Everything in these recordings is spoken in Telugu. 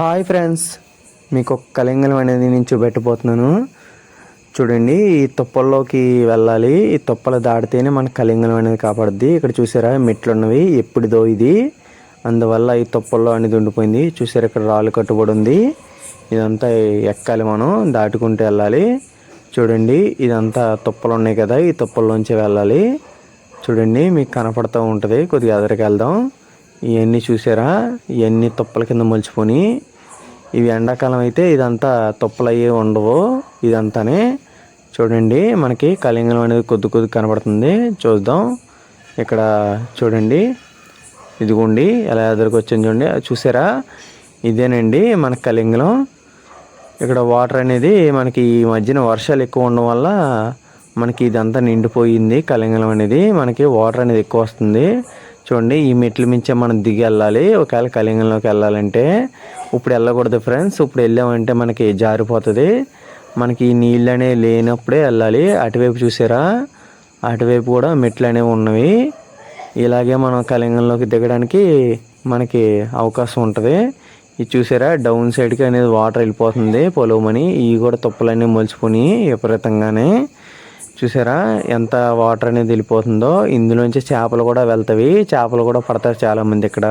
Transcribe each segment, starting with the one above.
హాయ్ ఫ్రెండ్స్ మీకు ఒక కలింగలం అనేది నేను చూపెట్టబోతున్నాను. చూడండి ఈ తుప్పల్లోకి వెళ్ళాలి. ఈ తుప్పలు దాటితేనే మన కలింగలం అనేది కాపాడుద్ది. ఇక్కడ చూసారా మెట్లు ఉన్నవి ఎప్పుడుదో ఇది. అందువల్ల ఈ తుప్పల్లో అనేది ఉండిపోయింది. చూసారా ఇక్కడ రాళ్ళు కట్టుబడి ఉంది. ఇదంతా ఎక్కాలి మనం దాటుకుంటూ వెళ్ళాలి. చూడండి ఇదంతా తుప్పలు ఉన్నాయి కదా ఈ తుప్పల్లోంచి వెళ్ళాలి. చూడండి మీకు కనపడుతూ ఉంటుంది. కొద్దిగా ఎదరికి వెళ్దాం ఇవన్నీ చూసారా? ఇవన్నీ తుప్పల కింద మలిచిపోని ఇవి ఎండాకాలం అయితే ఇదంతా తుప్పలు అయ్యి ఉండవు ఇదంతానే. చూడండి మనకి కలింగం అనేది కొద్ది కొద్ది కనబడుతుంది. చూద్దాం. ఇక్కడ చూడండి. ఇదిగోండి ఎలా ఎదురుకు వచ్చింది చూడండి. అది చూసారా? ఇదేనండి మన కలింగలం ఇక్కడ వాటర్ అనేది మనకి ఈ మధ్యన వర్షాలు ఎక్కువ ఉండడం వల్ల మనకి ఇదంతా నిండిపోయింది. కలింగలం అనేది మనకి వాటర్ అనేది ఎక్కువ వస్తుంది. చూడండి ఈ మెట్ల మించే మనం దిగి వెళ్ళాలి. ఒకవేళ కలింగంలోకి వెళ్ళాలంటే ఇప్పుడు వెళ్ళకూడదు ఫ్రెండ్స్ ఇప్పుడు వెళ్ళామంటే మనకి జారిపోతుంది. మనకి ఈ నీళ్ళు అనేవి లేనప్పుడే వెళ్ళాలి. అటువైపు చూసారా? అటువైపు కూడా మెట్లు అనేవి ఉన్నవి. ఇలాగే మనం కలింగంలోకి దిగడానికి మనకి అవకాశం ఉంటుంది. ఇది చూసారా? డౌన్ సైడ్కి అనేది వాటర్ వెళ్ళిపోతుంది. పొలవమని ఇవి కూడా తుప్పలన్నీ మొలుచుకొని విపరీతంగానే. చూసారా? ఎంత వాటర్ అనేది వెళ్ళిపోతుందో. ఇందులోంచి చేపలు కూడా వెళ్తాయి చేపలు కూడా పడతారు చాలామంది ఇక్కడ.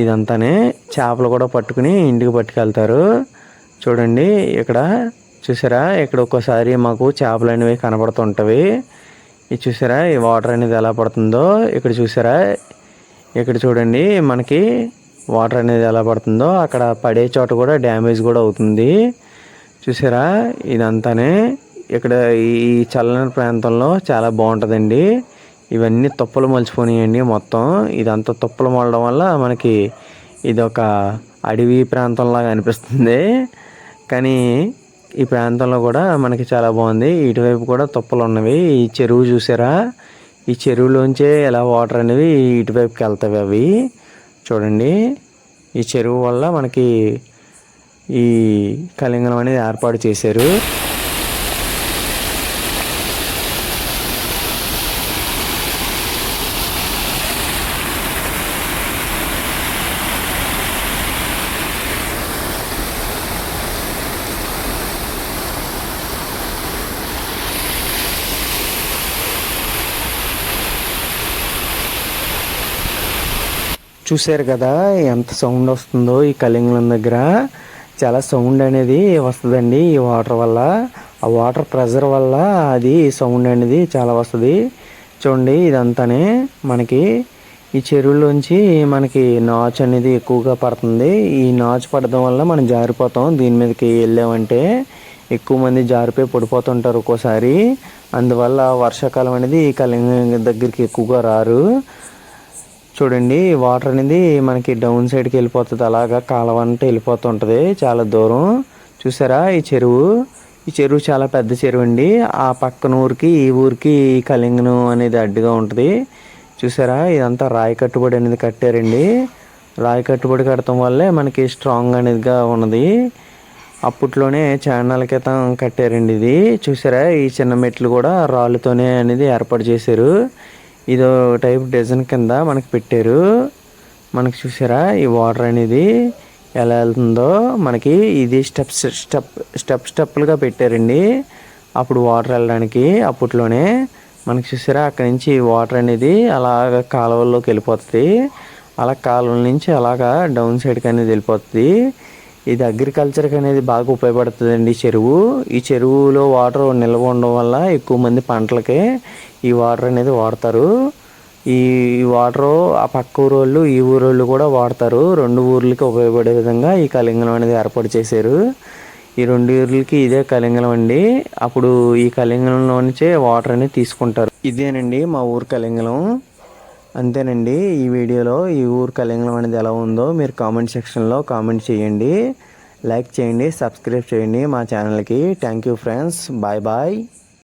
ఇదంతానే చేపలు కూడా పట్టుకుని ఇంటికి పట్టుకెళ్తారు. చూడండి ఇక్కడ. చూసారా? ఇక్కడ ఒక్కోసారి మాకు చేపలు అనేవి కనపడుతుంటవి ఇది చూసారా? ఈ వాటర్ అనేది ఎలా పడుతుందో. ఇక్కడ చూసారా? ఇక్కడ చూడండి మనకి వాటర్ అనేది ఎలా పడుతుందో. అక్కడ పడే చోట కూడా డ్యామేజ్ కూడా అవుతుంది. చూసారా? ఇదంతానే ఇక్కడ ఈ చల్లని ప్రాంతంలో చాలా బాగుంటుందండి. ఇవన్నీ తుప్పలు మలిచిపోయినాయండి మొత్తం. ఇదంతా తుప్పలు మలడం వల్ల మనకి ఇది ఒక అడవి ప్రాంతంలాగా అనిపిస్తుంది. కానీ ఈ ప్రాంతంలో కూడా మనకి చాలా బాగుంది. ఇటువైపు కూడా తుప్పలు ఉన్నవి. ఈ చెరువు చూసారా? ఈ చెరువులోంచే ఎలా వాటర్ అనేవి ఇటువైపుకి వెళ్తాయి అవి. చూడండి. ఈ చెరువు వల్ల మనకి ఈ కలింగనం అనేది ఏర్పాటు చేశారు. చూశారు కదా ఎంత సౌండ్ వస్తుందో ఈ కలింగలం దగ్గర. చాలా సౌండ్ అనేది వస్తుందండి ఈ వాటర్ వల్ల. ఆ వాటర్ ప్రెజర్ వల్ల అది సౌండ్ అనేది చాలా వస్తుంది. చూడండి ఇదంతానే మనకి ఈ చెరువులోంచి మనకి నాచు అనేది ఎక్కువగా పడుతుంది. ఈ నాచు పడడం వల్ల మనం జారిపోతాం. దీని మీదకి వెళ్ళామంటే ఎక్కువ మంది జారిపోయి పడిపోతుంటారు ఒక్కోసారి. అందువల్ల వర్షాకాలం అనేది ఈ కలింగ దగ్గరికి ఎక్కువగా రారు. చూడండి వాటర్ అనేది మనకి డౌన్ సైడ్కి వెళ్ళిపోతుంది. అలాగా కాలువ అంటే వెళ్ళిపోతుంటుంది చాలా దూరం. చూసారా ఈ చెరువు? ఈ చెరువు చాలా పెద్ద చెరువు అండి. ఆ పక్కన ఊరికి ఈ ఊరికి కలింగను అనేది అడ్డుగా ఉంటుంది. చూసారా? ఇదంతా రాయి కట్టుబడి అనేది కట్టారండి. రాయి కట్టుబడి కట్టడం వల్లే మనకి స్ట్రాంగ్ అనేదిగా ఉన్నది. అప్పట్లోనే చాన్నాల క్రితం కట్టారండి ఇది. చూసారా? ఈ చిన్న మెట్లు కూడా రాళ్ళతోనే అనేది ఏర్పాటు చేశారు. ఇదో టైప్ డిజైన్ కింద మనకి పెట్టారు. మనకి చూసారా ఈ వాటర్ అనేది ఎలా వెళ్తుందో? మనకి ఇది స్టెప్స్ స్టెప్ స్టెప్ స్టెప్లుగా పెట్టారండి. అప్పుడు వాటర్ వెళ్ళడానికి అప్పట్లోనే మనకి చూసారా అక్కడి నుంచి వాటర్ అనేది అలాగ కాలువల్లోకి వెళ్ళిపోతుంది. అలా కాలువల నుంచి అలాగా డౌన్ సైడ్కి అనేది వెళ్ళిపోతుంది. ఇది అగ్రికల్చర్కి అనేది బాగా ఉపయోగపడుతుందండి ఈ చెరువు. ఈ చెరువులో వాటర్ నిల్వ ఉండడం వల్ల ఎక్కువ మంది పంటలకి ఈ వాటర్ అనేది వాడతారు. ఈ వాటర్ ఆ పక్క ఊరోళ్ళు ఈ ఊరు వాళ్ళు కూడా వాడతారు. రెండు ఊర్లకి ఉపయోగపడే విధంగా ఈ కలింగనం అనేది ఏర్పాటు చేశారు. ఈ రెండు ఊర్లకి ఇదే కలింగనం అండి. అప్పుడు ఈ కలింగనంలో నుంచే వాటర్ అనేది తీసుకుంటారు. ఇదేనండి మా ఊరు కలింగనం అంతేనండి. ఈ వీడియోలో ఈ ఊరు కళ్యాణం అనేది ఎలా ఉందో మీరు కామెంట్ సెక్షన్లో కామెంట్ చేయండి. లైక్ చేయండి సబ్స్క్రైబ్ చేయండి మా ఛానల్కి. Thank you friends. Bye bye.